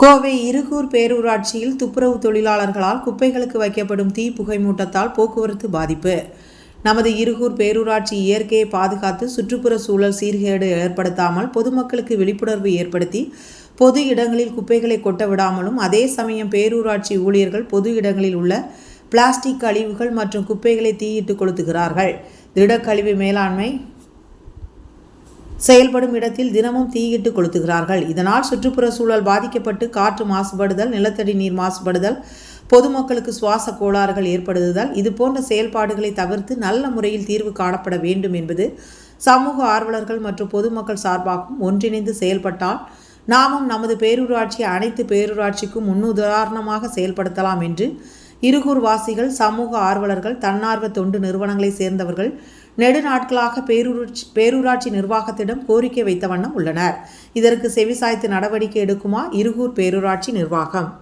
கோவை இருகூர் பேரூராட்சியில் துப்புரவு தொழிலாளர்களால் குப்பைகளுக்கு வைக்கப்படும் தீ புகை மூட்டத்தால் போக்குவரத்து பாதிப்பு. நமது இருகூர் பேரூராட்சி இயற்கையை பாதுகாத்து சுற்றுப்புற சூழல் சீர்கேடு ஏற்படுத்தாமல் பொதுமக்களுக்கு விழிப்புணர்வு ஏற்படுத்தி பொது இடங்களில் குப்பைகளை கொட்ட விடாமலும் அதே சமயம் பேரூராட்சி ஊழியர்கள் பொது இடங்களில் உள்ள பிளாஸ்டிக் கழிவுகள் மற்றும் குப்பைகளை தீயிட்டு கொளுத்துகிறார்கள். திடக்கழிவு மேலாண்மை செயல்படும் இடத்தில் தினமும் தீயிட்டு கொளுத்துகிறார்கள். இதனால் சுற்றுப்புற சூழல் பாதிக்கப்பட்டு காற்று மாசுபடுதல் நிலத்தடி நீர் மாசுபடுதல் பொதுமக்களுக்கு சுவாச கோளாறுகள் ஏற்படுதல் இது போன்ற செயல்பாடுகளை தவிர்த்து நல்ல முறையில் தீர்வு காணப்பட வேண்டும் என்பது சமூக ஆர்வலர்கள் மற்றும் பொதுமக்கள் சார்பாகவும் ஒன்றிணைந்து செயல்பட்டால் நாமும் நமது பேரூராட்சி அனைத்து பேரூராட்சிக்கும் முன்னுதாரணமாக செயல்படுத்தலாம் என்று இருகூர்வாசிகள் சமூக ஆர்வலர்கள் தன்னார்வ தொண்டு நிறுவனங்களைச் சேர்ந்தவர்கள் நெடுநாட்களாக பேரூராட்சி பேரூராட்சி நிர்வாகத்திடம் கோரிக்கை வைத்த வண்ணம் உள்ளனர். இதற்கு செவிசாய்த்து நடவடிக்கை எடுக்குமா? இருகூர் பேரூராட்சி நிர்வாகம்.